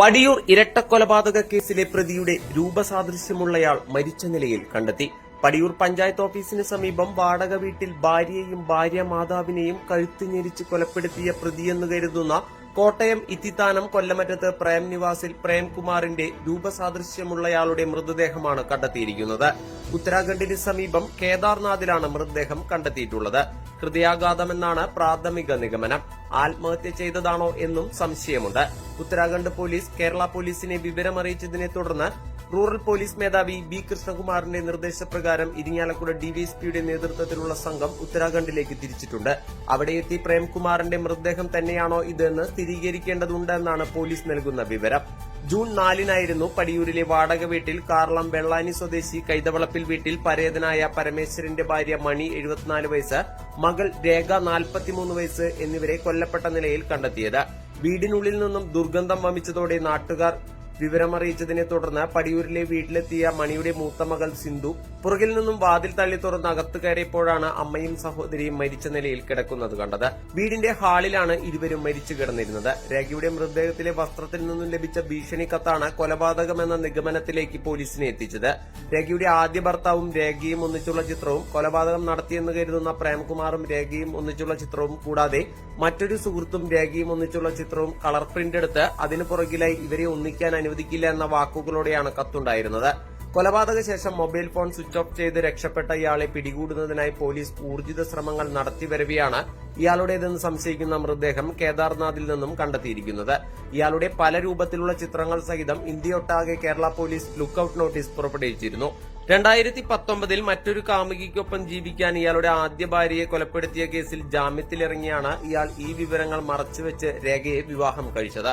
പടിയൂർ ഇരട്ടക്കൊലപാതക കേസിലെ പ്രതിയുടെ രൂപസാദൃശ്യമുള്ളയാൾ മരിച്ച നിലയിൽ കണ്ടെത്തി. പടിയൂർ പഞ്ചായത്ത് ഓഫീസിന് സമീപം വാടക വീട്ടിൽ ഭാര്യയെയും ഭാര്യ മാതാവിനെയും കഴുത്ത് ഞെരിച്ച് കൊലപ്പെടുത്തിയ പ്രതിയെന്ന് കരുതുന്ന കോട്ടയം ഇത്തിത്താനം കൊല്ലമറ്റത്ത് പ്രേം നിവാസിൽ പ്രേംകുമാറിന്റെ രൂപസാദൃശ്യമുള്ളയാളുടെ മൃതദേഹമാണ് കണ്ടെത്തിയിരിക്കുന്നത്. ഉത്തരാഖണ്ഡിന് സമീപം കേദാർനാഥിലാണ് മൃതദേഹം കണ്ടെത്തിയിട്ടുള്ളത്. ഹൃദയാഘാതമെന്നാണ് പ്രാഥമിക നിഗമനം. ആത്മഹത്യ ചെയ്തതാണോ എന്നും സംശയമുണ്ട്. ഉത്തരാഖണ്ഡ് പോലീസ് കേരള പോലീസിനെ വിവരമറിയിച്ചതിനെ തുടർന്ന് റൂറൽ പോലീസ് മേധാവി ബി കൃഷ്ണകുമാറിന്റെ നിർദ്ദേശപ്രകാരം ഇരിങ്ങാലക്കുട ഡിവൈഎസ്പിയുടെ നേതൃത്വത്തിലുള്ള സംഘം ഉത്തരാഖണ്ഡിലേക്ക് തിരിച്ചിട്ടുണ്ട്. അവിടെ എത്തി പ്രേംകുമാറിന്റെ മൃതദേഹം തന്നെയാണോ ഇതെന്ന് സ്ഥിരീകരിക്കേണ്ടതുണ്ടെന്നാണ് പോലീസ് നൽകുന്ന വിവരം. ജൂൺ നാലിനായിരുന്നു പടിയൂരിലെ വാടക വീട്ടിൽ കാർളം വെള്ളാനി സ്വദേശി കൈതവളപ്പിൽ വീട്ടിൽ പരേതനായ പരമേശ്വരന്റെ ഭാര്യ മണി എഴുപത്തിനാല് വയസ്സ് മകൾ രേഖ നാൽപ്പത്തിമൂന്ന് വയസ്സ് എന്നിവരെ കൊല്ലപ്പെട്ട നിലയിൽ കണ്ടെത്തിയത്. വീടിനുള്ളിൽ നിന്നും ദുർഗന്ധം വമിച്ചതോടെ നാട്ടുകാർ വിവരമറിയിച്ചതിനെ തുടർന്ന് പടിയൂരിലെ വീട്ടിലെത്തിയ മണിയുടെ മൂത്ത മകൾ സിന്ധു പുറകിൽ നിന്നും വാതിൽ തള്ളി തുറന്ന് അകത്ത് കയറിയപ്പോഴാണ് അമ്മയും സഹോദരിയും മരിച്ച നിലയിൽ കിടക്കുന്നത് കണ്ടത്. വീടിന്റെ ഹാളിലാണ് ഇരുവരും മരിച്ചു കിടന്നിരുന്നത്. രേഖയുടെ മൃതദേഹത്തിലെ വസ്ത്രത്തിൽ നിന്നും ലഭിച്ച ഭീഷണി കത്താണ് കൊലപാതകമെന്ന നിഗമനത്തിലേക്ക് പോലീസിനെ എത്തിച്ചത്. രേഖയുടെ ആദ്യ ഭർത്താവും രേഖയും ഒന്നിച്ചുള്ള ചിത്രവും കൊലപാതകം നടത്തിയെന്ന് കരുതുന്ന പ്രേംകുമാറും രേഖയും ഒന്നിച്ചുള്ള ചിത്രവും കൂടാതെ മറ്റൊരു സുഹൃത്തും രേഖയും ഒന്നിച്ചുള്ള ചിത്രവും കളർ പ്രിന്റ് എടുത്ത് അതിനു പുറകിലായി ഇവരെ ഒന്നിക്കാൻ അനുവദിക്കില്ല എന്ന വാക്കുകളോടെയാണ് കത്തുണ്ടായിരുന്നത്. കൊലപാതക ശേഷം മൊബൈൽ ഫോൺ സ്വിച്ച് ഓഫ് ചെയ്ത് രക്ഷപ്പെട്ട ഇയാളെ പിടികൂടുന്നതിനായി പോലീസ് ഊർജിത ശ്രമങ്ങൾ നടത്തിവരവെയാണ് ഇയാളുടേതെന്ന് സംശയിക്കുന്ന മൃതദേഹം കേദാർനാഥിൽ നിന്നും കണ്ടെത്തിയിരിക്കുന്നത്. ഇയാളുടെ പല രൂപത്തിലുള്ള ചിത്രങ്ങൾ സഹിതം ഇന്ത്യയൊട്ടാകെ കേരള പോലീസ് ലുക്കൌട്ട് നോട്ടീസ് പുറപ്പെടുവിച്ചിരുന്നു. രണ്ടായിരത്തി പത്തൊമ്പതിൽ മറ്റൊരു കാമുകിക്കൊപ്പം ജീവിക്കാൻ ഇയാളുടെ ആദ്യ ഭാര്യയെ കൊലപ്പെടുത്തിയ കേസിൽ ജാമ്യത്തിലിറങ്ങിയാണ് ഇയാൾ ഈ വിവരങ്ങൾ മറച്ചുവെച്ച് രേഖയെ വിവാഹം കഴിച്ചത്.